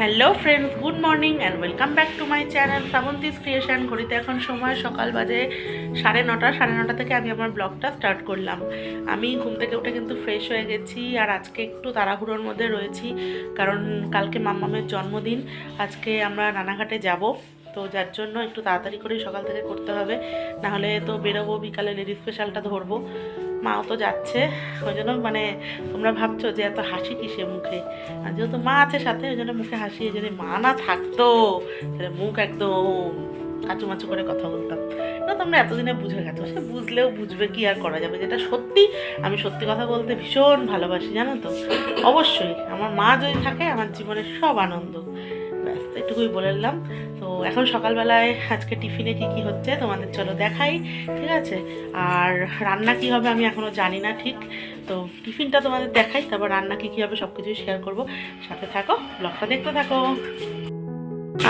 Hello friends good morning and welcome back to my channel Shrabanti's creation ঘড়িতে এখন সময় সকাল বাজে সাড়ে নটা সাড়ে নটা থেকে আমি আমার ব্লগটা স্টার্ট করলাম। আমি ঘুম থেকে উঠে কিন্তু ফ্রেশ হয়ে গেছি আর আজকে একটু তাড়াহুড়োর মধ্যে রয়েছি, কারণ কালকে মাম্মামের জন্মদিন, আজকে আমরা রানাঘাটে যাব। তো যার জন্য একটু তাড়াতাড়ি করে সকাল থেকে করতে হবে। নাহলে তো বেরোবো বিকালে লেডি স্পেশালটা ধরবো। মাও তো যাচ্ছে। ওই জন্য মানে তোমরা ভাবছ যে এত হাসি কিসে মুখে? আর যেহেতু মা আছে সাথে, ওই জন্য মুখে হাসি যদি মা না থাকতো। তাহলে মুখ একদম কাচুমাচু করে কথা বলতাম। না তোমরা এতদিনে বুঝে গেছো। সে বুঝলেও বুঝবে কি আর করা যাবে। যেটা সত্যি, আমি সত্যি কথা বলতে ভীষণ ভালোবাসি, জানো তো? অবশ্যই, আমার মা যদি থাকে, আমার জীবনের সব আনন্দ। এটুকুই বলে দিলাম তো এখন সকালবেলায় আজকে টিফিনে কি কি হচ্ছে তোমাদের চলো দেখাই ঠিক আছে? আর রান্না কি হবে আমি এখনও জানি না ঠিক। তো টিফিনটা তোমাদের দেখাই তারপর রান্না কি কি হবে সব কিছুই শেয়ার করব। সাথে থাকো ব্লগটা দেখতে থাকো।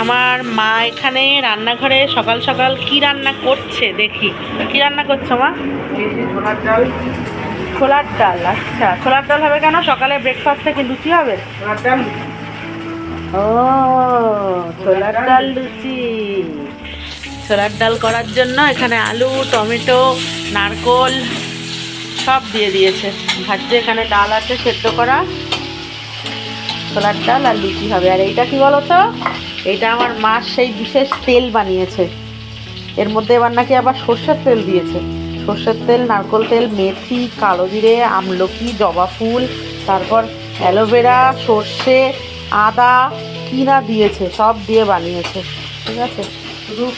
আমার মা এখানে রান্নাঘরে সকাল সকাল কি রান্না করছে দেখি। কি রান্না করছ মা? ছোলার ডাল। ছোলার ডাল আচ্ছা। ছোলার ডাল হবে কেন? সকালে ব্রেকফাস্টে কি লুচি হবে? ছোলার ডাল। ও, ছোলার ডাল লুচি। ছোলার ডাল করার জন্য এখানে আলু, টমেটো, নারকোল সব দিয়ে দিয়েছে। ভাজছে এখানে ডাল আছে সেদ্ধ করা ছোলার ডাল আর লুচি হবে। আর এইটা কি বলো তো এইটা আমার মা সেই বিশেষ তেল বানিয়েছে। এর মধ্যে এবার নাকি আবার সর্ষের তেল দিয়েছে। সর্ষের তেল, নারকোল তেল, মেথি, কালো জিরে, আমলকি, জবা ফুল, তারপর অ্যালোভেরা, সর্ষে আদা কি না দিয়েছে সব দিয়ে বানিয়েছে ঠিক আছে?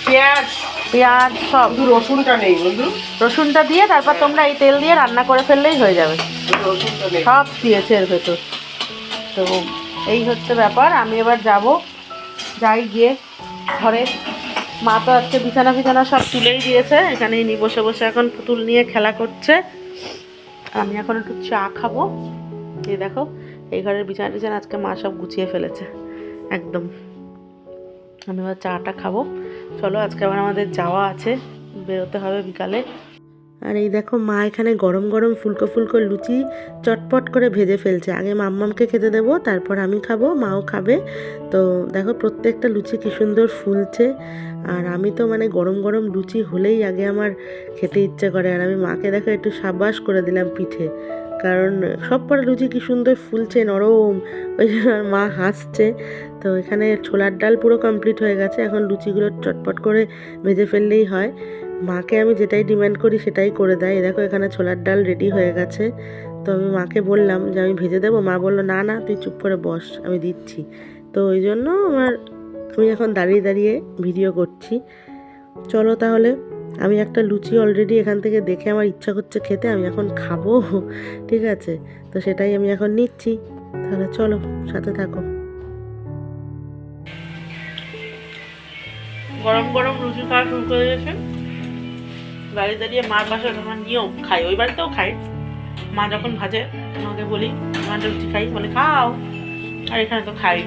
পেঁয়াজ? পেঁয়াজ সব। রসুনটা নেই বন্ধু। রসুনটা দিয়ে তারপর তোমরা এই তেল দিয়ে রান্না করে ফেললেই হয়ে যাবে। সব দিয়েছে এর ভেতর। তো এই হচ্ছে ব্যাপার আমি এবার যাব। যাই গিয়ে ঘরে। মা তো আজকে বিছানা ফিছানা সব তুলেই দিয়েছে এখানেই নি বসে বসে এখন পুতুল নিয়ে খেলা করছে। আমি এখন একটু চা খাব। এই দেখো এই ঘরের বিছানা টিছানা আজকে মা সব গুছিয়ে ফেলেছে, একদম। আমি এবার চাটা খাব। চলো, আজকে আবার আমাদের যাওয়া আছে, বেরোতে হবে বিকালে। আর এই দেখো, মা এখানে গরম গরম ফুলকো ফুলকো লুচি চটপট করে ভেজে ফেলছে। আগে মাম্মামকে খেতে দেবো, তারপর আমি খাব, মাও খাবে। তো দেখো, প্রত্যেকটা লুচি কি সুন্দর ফুলছে। আর আমি তো মানে গরম গরম লুচি হলেই আগে আমার খেতে ইচ্ছে করে। আর আমি মাকে দেখো, একটু সাবাস করে দিলাম পিঠে। কারণ সব পরে লুচি কি সুন্দর ফুলছে, নরম। ওই মা হাসছে। তো এখানে ছোলার ডাল পুরো কমপ্লিট হয়ে গেছে। এখন লুচিগুলো চটপট করে ভেজে ফেললেই হয়। মাকে আমি যেটাই ডিমান্ড করি সেটাই করে দেয়। দেখো এখানে ছোলার ডাল রেডি হয়ে গেছে। তো আমি মাকে বললাম যে আমি ভেজে দেবো। মা বলল, না না, তুই চুপ করে বস, আমি দিচ্ছি। তো ওই জন্য আমার, আমি এখন দাঁড়িয়ে দাঁড়িয়ে ভিডিও করছি। চলো তাহলে। আমি একটা লুচি অলরেডি এখান থেকে দেখে আমার ইচ্ছা করছে খেতে, আমি এখন খাব, ঠিক আছে? তো সেটাই আমি এখন নিচ্ছি। তাহলে চলো, সাথে থাকো। গরম গরম লুচি খাওয়া শুরু করে দিয়েছে। দাঁড়িয়ে দাঁড়িয়ে মার পাশে আমার নিয়ম, খাই। ওই বাড়িতেও খাই। মা যখন ভাজে আমাকে বলি, মা লুচি খাই। বলে, খাও। আর এখানে তো খাই।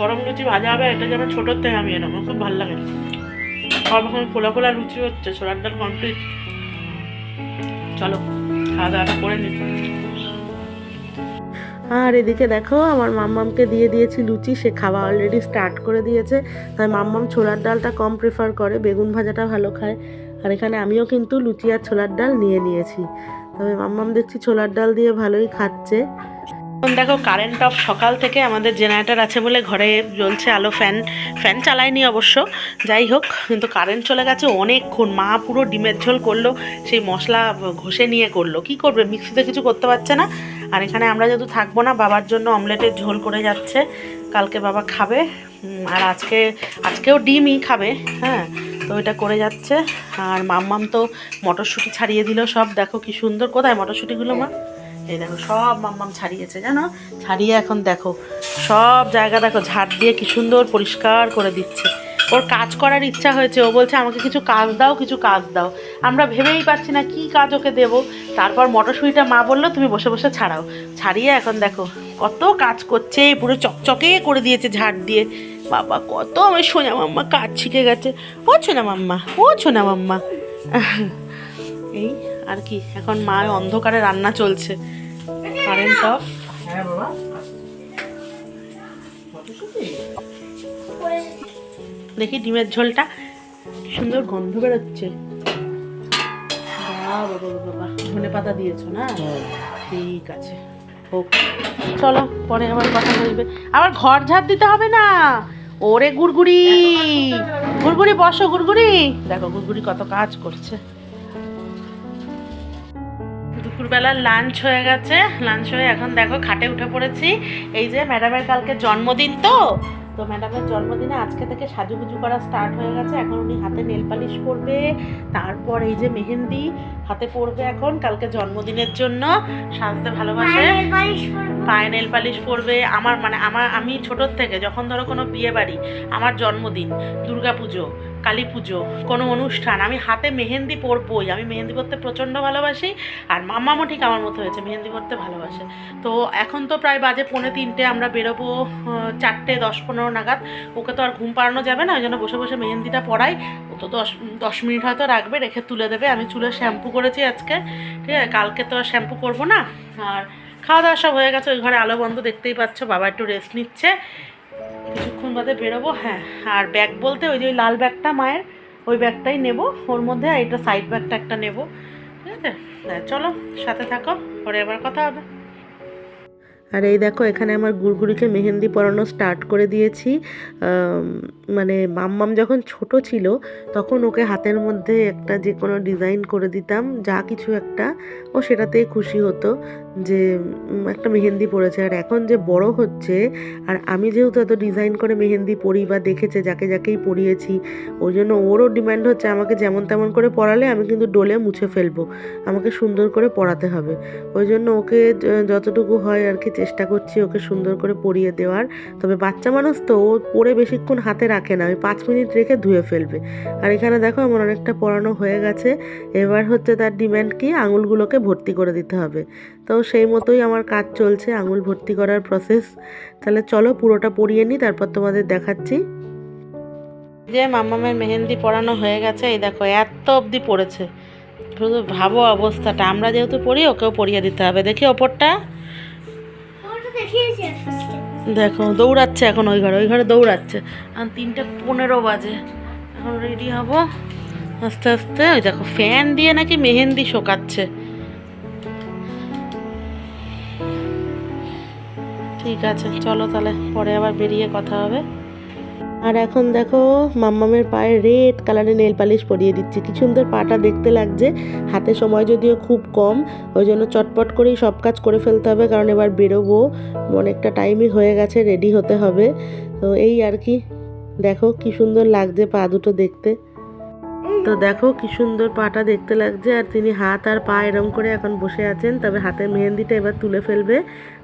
গরম লুচি ভাজা হবে, এটা যেন ছোটোর থেকে আমি এরকম খুব ভালো লাগে। সব এখন ফোলা ফোলা লুচি হচ্ছে ছোলার ডাল কমপ্লিট চলো খাওয়া দাওয়াটা করে নিই আর এদিকে দেখো, আমার মাম্মামকে দিয়ে দিয়েছি লুচি, সে খাওয়া অলরেডি স্টার্ট করে দিয়েছে। তাই মাম্মাম ছোলার ডালটা কম প্রেফার করে, বেগুন ভাজাটা ভালো খায়। আর এখানে আমিও কিন্তু লুচি আর ছোলার ডাল নিয়ে নিয়েছি। তবে মাম্মাম দেখছি ছোলার ডাল দিয়ে ভালোই খাচ্ছে। দেখো কারেন্ট অফ সকাল থেকে আমাদের জেনারেটার আছে বলে ঘরে জ্বলছে আলো ফ্যান ফ্যান চালায়নি অবশ্য। যাই হোক, কিন্তু কারেন্ট চলে গেছে অনেকক্ষণ। মা পুরো ডিমের ঝোল করল, সেই মশলা ঘষে নিয়ে করল। কি করবে? মিক্সিতে কিছু করতে পারছে না। আর এখানে আমরা যেহেতু থাকব না, বাবার জন্য অমলেটের ঝোল করে যাচ্ছে। কালকে বাবা খাবে। আর আজকে, আজকেও ডিমই খাবে হ্যাঁ। তো এটা করে যাচ্ছে। আর মাম্মাম তো মটরশুঁটি ছাড়িয়ে দিল সব। দেখো কি সুন্দর। কোথায় মটরশুঁটিগুলো মা? এই দেখো, সব মাম্মাম ছাড়িয়েছে, জানো? ছাড়িয়ে এখন দেখো, সব জায়গা দেখো, ঝাড় দিয়ে কি সুন্দর পরিষ্কার করে দিচ্ছে। ওর কাজ করার ইচ্ছা হয়েছে, ও বলছে, আমাকে কিছু কাজ দাও, কিছু কাজ দাও। আমরা ভেবেই পাচ্ছি না কি কাজ ওকে দেবো। তারপর মটরশুঁটিটা মা বলল, তুমি বসে বসে ছাড়াও। ছাড়িয়ে এখন দেখো, কত কাজ করছে, পুরো চকচকে করে দিয়েছে ঝাড় দিয়ে। বাবা, কত আমার সোনা মাম্মা কাজ শিখে গেছে। ও, সোনা মাম্মা, ও, সোনা মাম্মা। এই আর কি এখন মা অন্ধকারে রান্না চলছে। কারেন্ট অফ হ্যাঁ বাবা। দেখি ডিমের ঝোলটা সুন্দর গন্ধ বেরোচ্ছে। বাবা ধনে পাতা দিয়েছ না? ঠিক আছে হোক। চলো পরে আবার কথা বলবে। আবার ঘর ঝাড় দিতে হবে না? ওরে গুড়গুড়ি। গুড়গুড়ি বসো গুড়গুড়ি। দেখো গুড়গুড়ি কত কাজ করছে। দুপুরবেলার লাঞ্চ হয়ে গেছে। লাঞ্চ হয়ে এখন দেখো খাটে উঠে পড়েছি। এই যে ম্যাডামের কালকে জন্মদিন তো? তো ম্যাডামের জন্মদিনে আজকে থেকে সাজুগুজু করা স্টার্ট হয়ে গেছে। এখন উনি হাতে নেল পালিশ করবে তারপর এই যে মেহেন্দি হাতে পরবে এখন কালকে জন্মদিনের জন্য। সাজতে ভালোবাসে। পায়ে নেল পালিশ পরবে, আমার মানে আমার, আমি ছোটোর থেকে যখন ধরো কোনো বিয়ে বাড়ি, আমার জন্মদিন, দুর্গা পুজো, কালী পুজো, কোনো অনুষ্ঠান, আমি হাতে মেহেন্দি পরবই, আমি মেহেন্দি পরতে প্রচণ্ড ভালোবাসি, আর মাম্মামও ঠিক আমার মতো হয়েছে, মেহেন্দি পরতে ভালোবাসে। তো এখন তো প্রায় বাজে পৌনে তিনটে, আমরা বেরোবো চারটে, দশ, পনেরো নাগাদ, ওকে তো আর ঘুম পাড়ানো যাবে না, ওই জন্য বসে বসে মেহেন্দিটা পড়াই, ও তো দশ দশ মিনিট হয়তো রাখবে, রেখে তুলে দেবে, আমি চুলে শ্যাম্পু করেছি আজকে, ঠিক আছে, কালকে তো আর শ্যাম্পু করব না, আর খাওয়া দাওয়া সব হয়ে গেছে ওই ঘরে আলো বন্ধ দেখতেই পাচ্ছ বাবা একটু রেস্ট নিচ্ছে। কিছুক্ষণ বাদে বেরোবো হ্যাঁ। আর ব্যাগ বলতে ওই যে ওই লাল ব্যাগটা মায়ের ওই ব্যাগটাই নেব। ওর মধ্যে আর এটা সাইড ব্যাগটা একটা নেব। ঠিক আছে? হ্যাঁ, চলো সাথে থাকো পরে এবার কথা হবে। আর এই দেখো, এখানে আমার গুড়গুড়িকে মেহেন্দি পরানো স্টার্ট করে দিয়েছি। মানে মাম্মাম যখন ছোট ছিল, তখন ওকে হাতের মধ্যে একটা যে কোনো ডিজাইন করে দিতাম, যা কিছু একটা। ও সেটাতেই খুশি হতো যে একটা মেহেন্দি পড়েছে আর এখন যে বড় হচ্ছে, আর আমি যেহেতু এত ডিজাইন করে মেহেন্দি পরি বা দেখেছে, যাকে যাকেই পরিয়েছি, ওই জন্য ওরও ডিমান্ড হচ্ছে আমাকে যেমন তেমন করে পড়ালে আমি কিন্তু ডোলে মুছে ফেলব। আমাকে সুন্দর করে পড়াতে হবে। ওই জন্য ওকে যতটুকু হয় আর কি চেষ্টা করছি ওকে সুন্দর করে পরিয়ে দেওয়ার। তবে বাচ্চা মানুষ তো, ও পরে বেশিক্ষণ হাতে রাখে না, ওই পাঁচ মিনিট রেখে ধুয়ে ফেলবে। আর এখানে দেখো আমার অনেকটা পড়ানো হয়ে গেছে। এবার হচ্ছে তার ডিমান্ড কি, আঙুলগুলোকে ভর্তি করে দিতে হবে। তো সেই মতোই আমার কাজ চলছে, আঙুল ভর্তি করার প্রসেস তাহলে চলো পুরোটা পরিয়ে নিই, তারপর তোমাদের দেখাচ্ছি। যে মাম্মামের মেহেন্দি পরানো হয়ে গেছে, এই দেখো এত অবধি পড়েছে। শুধু ভাবো অবস্থাটা, আমরা যেহেতু পড়ি, ওকেও পরিয়ে দিতে হবে। দেখি ওপরটা। দেখো, দৌড়াচ্ছে এখন ওই ঘরে ওই ঘরে দৌড়াচ্ছে। এখন তিনটে পনেরো বাজে। এখন রেডি হব। আস্তে আস্তে, ওই দেখো ফ্যান দিয়ে নাকি মেহেন্দি শোকাচ্ছে। ঠিক আছে, চলো তাহলে, পরে আবার বেরিয়ে কথা হবে। আর এখন দেখো, মাম্মামের পায়ে রেড কালারের নেল পালিশ পরিয়ে দিচ্ছি। কি সুন্দর পাটা দেখতে লাগছে। হাতে সময় যদিও খুব কম, ওই জন্য চটপট করেই সব কাজ করে ফেলতে হবে, কারণ এবার বেরোবো। অনেকটা টাইমই হয়ে গেছে রেডি হতে হবে। তো এই আর কি। দেখো কি সুন্দর লাগছে পা দুটো দেখতে। তো দেখো কি সুন্দর পাটা দেখতে লাগছে, আর তিনি হাত আর পা এরম করে এখন বসে আছেন, তবে হাতের মেহেন্দিটা এবার তুলে ফেলবে।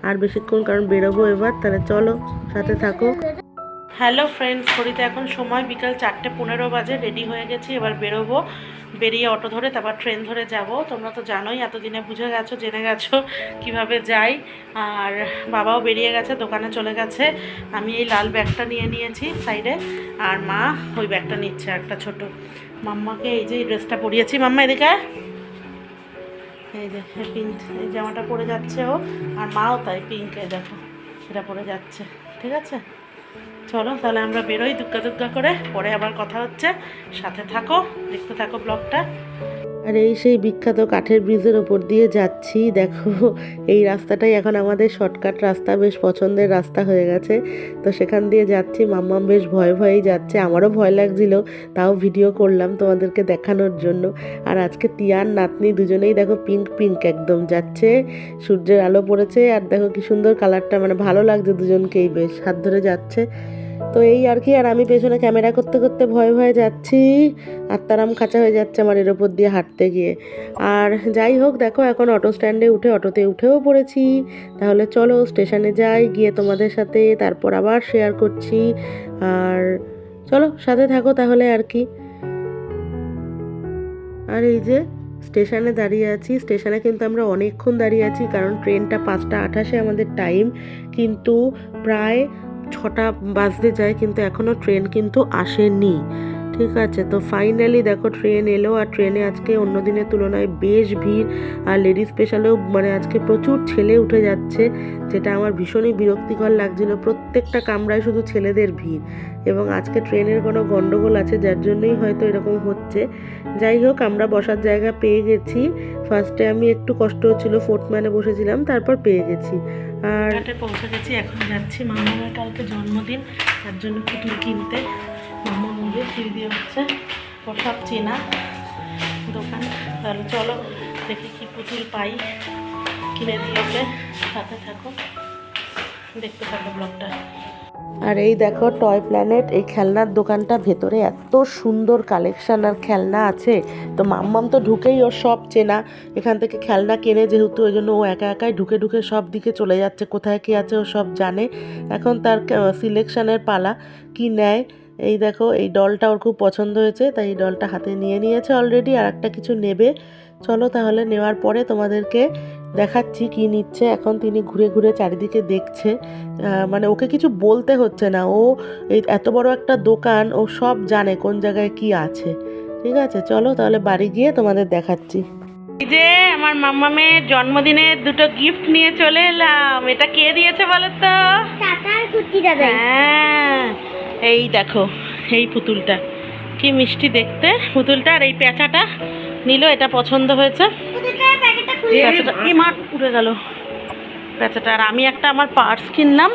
আর বেশিক্ষণ কারণ বেরোবো এবার, তাহলে চলো, সাথে থাকো। হ্যালো ফ্রেন্ডস ঘড়িতে এখন সময় বিকাল চারটে পনেরো বাজে রেডি হয়ে গেছি, এবার বেরোবো। বেরিয়ে অটো ধরে, তারপর ট্রেন ধরে যাব। তোমরা তো জানোই, এতদিনে বুঝে গেছো, জেনে গেছো কীভাবে যাই। আর বাবাও বেরিয়ে গেছে, দোকানে চলে গেছে। আমি এই লাল ব্যাগটা নিয়ে নিয়েছি সাইডে আর মা ওই ব্যাগটা নিচ্ছে, একটা ছোট। মাম্মাকে এই যে ড্রেসটা পরিয়েছি। মাম্মা, এদিকে এই যে পিঙ্ক এই জামাটা পরে যাচ্ছে ও। আর মাও তাই পিঙ্কে দেখো সেটা পরে যাচ্ছে। ঠিক আছে? চলো, তাহলে আমরা বেরোই দুগ্গা দুগ্গা করে। পরে আবার কথা হচ্ছে। সাথে থাকো, দেখতে থাকো ব্লগটা। আর এই সেই বিখ্যাত কাঠের ব্রিজের ওপর দিয়ে যাচ্ছি। দেখো, এই রাস্তাটাই এখন আমাদের শর্টকাট রাস্তা, বেশ পছন্দের রাস্তা হয়ে গেছে। তো সেখান দিয়ে যাচ্ছি, মাম্মাম বেশ ভয়ে ভয়েই যাচ্ছে। আমারও ভয় লাগছিল, তাও ভিডিও করলাম তোমাদেরকে দেখানোর জন্য। আর আজকে তিয়ার নাতনি দুজনেই দেখো পিঙ্ক পিঙ্ক একদম যাচ্ছে। সূর্যের আলো পড়েছে আর দেখো কি সুন্দর কালারটা মানে ভালো লাগছে দুজনকেই বেশ। হাত ধরে যাচ্ছে। তো এই আর কি, আর আমি পেছনে ক্যামেরা করতে করতে ভয়ে ভয়ে যাচ্ছি। আত্মারাম খাঁচা হয়ে যাচ্ছে আমার এর ওপর দিয়ে হাঁটতে গিয়ে। আর যাই হোক, দেখো এখন অটো স্ট্যান্ডে উঠে অটোতে উঠেও পড়েছি। তাহলে চলো স্টেশনে যাই, গিয়ে তোমাদের সাথে তারপর আবার শেয়ার করছি। আর চলো সাথে থাকো তাহলে আর কি। আর এই যে স্টেশনে দাঁড়িয়ে আছি স্টেশনে কিন্তু আমরা অনেকক্ষণ দাঁড়িয়ে আছি, কারণ ট্রেনটা পাঁচটা আঠাশে আমাদের টাইম কিন্তু প্রায় ছটা বাজতে যায় কিন্তু এখনও ট্রেন কিন্তু আসেনি। ঠিক আছে, তো ফাইনালি দেখো ট্রেন এলো আর ট্রেনে আজকে অন্য দিনের তুলনায় বেশ ভিড় আর লেডিস স্পেশালেও মানে আজকে প্রচুর ছেলে উঠে যাচ্ছে, যেটা আমার ভীষণই বিরক্তিকর লাগছিল। প্রত্যেকটা কামরায় শুধু ছেলেদের ভিড় এবং আজকে ট্রেনের কোনো গণ্ডগোল আছে, যার জন্যই হয়তো এরকম হচ্ছে। যাই হোক, আমরা বসার জায়গা পেয়ে গেছি। ফার্স্টে আমি একটু কষ্ট হচ্ছিল ফোর্টম্যানে বসেছিলাম, তারপর পেয়ে গেছি। আর পৌঁছে গেছি, এখন যাচ্ছি। মামার কালকে জন্মদিন, তার জন্য পুতুল কিনতে। মুভে ফিরে দিয়ে হচ্ছে ও সব চেনা দোকান। তাহলে চলো দেখি কি পুতুল পাই। কিনে দিয়ে ওকে সাথে থাকো। দেখতে থাকো ব্লগটা। আর এই দেখো টয় প্ল্যানেট, এই খেলনার দোকানটা ভেতরে এত সুন্দর কালেকশান আর খেলনা আছে। তো মাম্মাম তো ঢুকেই ওর সব চেনা। এখান থেকে খেলনা কেনে যেহেতু, ওই জন্য ও একা একাই ঢুকে ঢুকে সব দিকে চলে যাচ্ছে। কোথায় কি আছে ও সব জানে। এখন তার সিলেকশানের পালা। কি নেয়? এই দেখো এই ডলটা ওর খুব পছন্দ হয়েছে তাই এই ডলটা হাতে নিয়ে নিয়েছে অলরেডি আর একটা কিছু নেবে। চলো তাহলে নেওয়ার পরে তোমাদেরকে দেখাচ্ছি কি নিচ্ছে। এখন তিনি ঘুরে ঘুরে চারিদিকে দেখছে। মানে ওকে কিছু বলতে হচ্ছে না। ও এই এত বড় একটা দোকান ও সব জানে কোন জায়গায় কি আছে। ঠিক আছে চলো তাহলে বাড়ি গিয়ে তোমাদের দেখাচ্ছি। এই যে আমার মাম্মামের জন্মদিনে দুটো গিফট নিয়ে চলে এলাম। এটা কে দিয়েছে বলো তো? হ্যাঁ। এই দেখো, এই পুতুলটা। কি মিষ্টি দেখতে পুতুলটা, আর এই পেঁচাটা। নিল, এটা পছন্দ হয়েছে। উড়ে গেল। পেঁচাটা, আর আমি একটা আমার পার্স কিনলাম।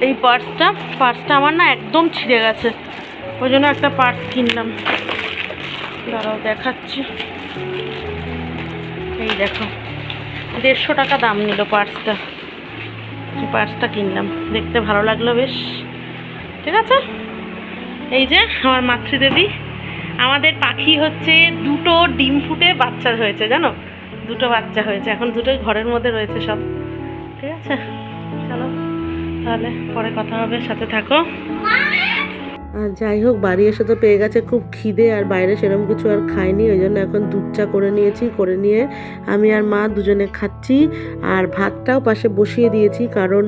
এই পার্সটা পার্সটা আমার না একদম ছিঁড়ে গেছে। ওই জন্য একটা পার্স কিনলাম। দাঁড়াও, দেখাচ্ছি। এই দেখো, দেড়শো টাকা দাম নিল পার্সটা। পার্সটা কিনলাম, দেখতে ভালো লাগল বেশ। ঠিক আছে? এই যে আমার মাতৃদেবী। আমাদের পাখি হচ্ছে দুটো ডিম ফুটে বাচ্চা হয়েছে, জানো? দুটো বাচ্চা হয়েছে, এখন দুটোই ঘরের মধ্যে রয়েছে সব। ঠিক আছে? চলো, তাহলে পরে কথা হবে, সাথে থাকো। আর যাই হোক, বাড়ি এসে তো পেয়ে গেছে খুব খিদে আর বাইরে সেরকম কিছু আর খাইনি, ওই জন্য এখন দুধ চা করে নিয়েছি, করে নিয়ে আমি আর মা দুজনে খাচ্ছি আর ভাতটাও পাশে বসিয়ে দিয়েছি কারণ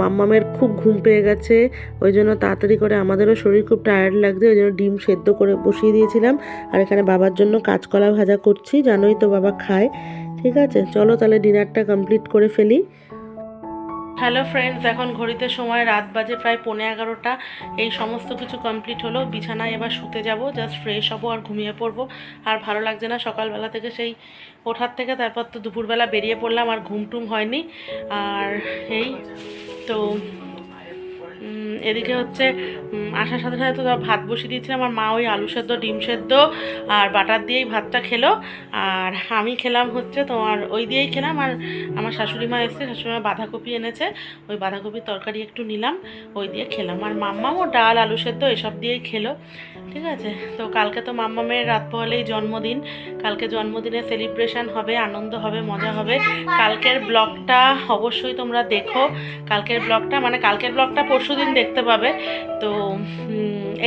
মাম্মামের খুব ঘুম পেয়ে গেছে, ওই জন্য তাড়াতাড়ি করে আমাদেরও শরীর খুব টায়ার্ড লাগছে, ওই জন্য ডিম সেদ্ধ করে বসিয়ে দিয়েছিলাম আর এখানে বাবার জন্য কাঁচকলা ভাজা করছি, জানোই তো বাবা খায়, ঠিক আছে? চলো তাহলে ডিনারটা কমপ্লিট করে ফেলি। হ্যালো ফ্রেন্ডস এখন ঘড়িতে সময় রাত বাজে প্রায় পৌনে এগারোটা। এই সমস্ত কিছু কমপ্লিট হলো। বিছানায় এবার শুতে যাব জাস্ট ফ্রেশ হব আর ঘুমিয়ে পড়ব। আর ভালো লাগছে না, সকালবেলা থেকে সেই ওঠার থেকে তারপর তো দুপুরবেলা বেরিয়ে পড়লাম আর ঘুম টুম হয়নি। আর এই, তো এদিকে হচ্ছে আসার সাথে সাথে তো ভাত বসিয়ে দিয়েছিলাম, আর মা ওই আলু সেদ্ধ, ডিম সেদ্ধ আর বাটার দিয়েই ভাতটা খেলো। আর আমি খেলাম হচ্ছে তোমার ওই দিয়েই খেলাম, আর আমার শাশুড়ি মা এসছে, শাশুড়ি মা বাঁধাকপি এনেছে, ওই বাঁধাকপির তরকারি একটু নিলাম, ওই দিয়ে খেলাম। আর মাম্মামও ডাল, আলু সেদ্ধ এসব দিয়েই খেলো, ঠিক আছে? তো কালকে তো মাম্মামের রাত পহলেই জন্মদিন, কালকে জন্মদিনে সেলিব্রেশন হবে, আনন্দ হবে, মজা হবে। কালকের ব্লগটা অবশ্যই তোমরা দেখো, কালকের ব্লগটা মানে কালকের ব্লগটা পরশু দিন দেখতে পাবে। তো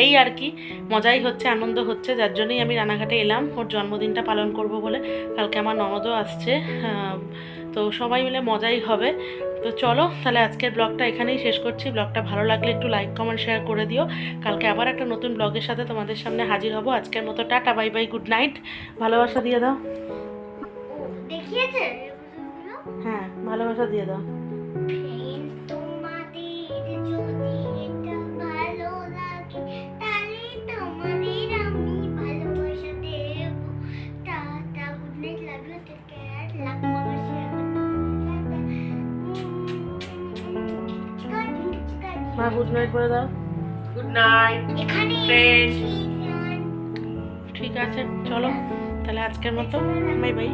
এই আর কি মজাই হচ্ছে আনন্দ হচ্ছে যার জন্যই আমি রানাঘাটে এলাম। ওর জন্মদিনটা পালন করব বলে কালকে আমার ননদও আসছে তো সবাই মিলে মজাই হবে। তো চলো তাহলে আজকের ব্লগটা এখানেই শেষ করছি। ব্লগটা ভালো লাগলে একটু লাইক কমেন্ট শেয়ার করে দিও। কালকে আবার একটা নতুন ব্লগের সাথে তোমাদের সামনে হাজির হব। আজকের মতো tata bye bye good night ভালোবাসা দিয়ে দাও। দেখিয়েছে? হ্যাঁ ভালোবাসা দিয়ে দাও। গুড নাইট বলে দাও। গুড নাইট ঠিক আছে চলো। তাহলে আজকের মতো। Bye bye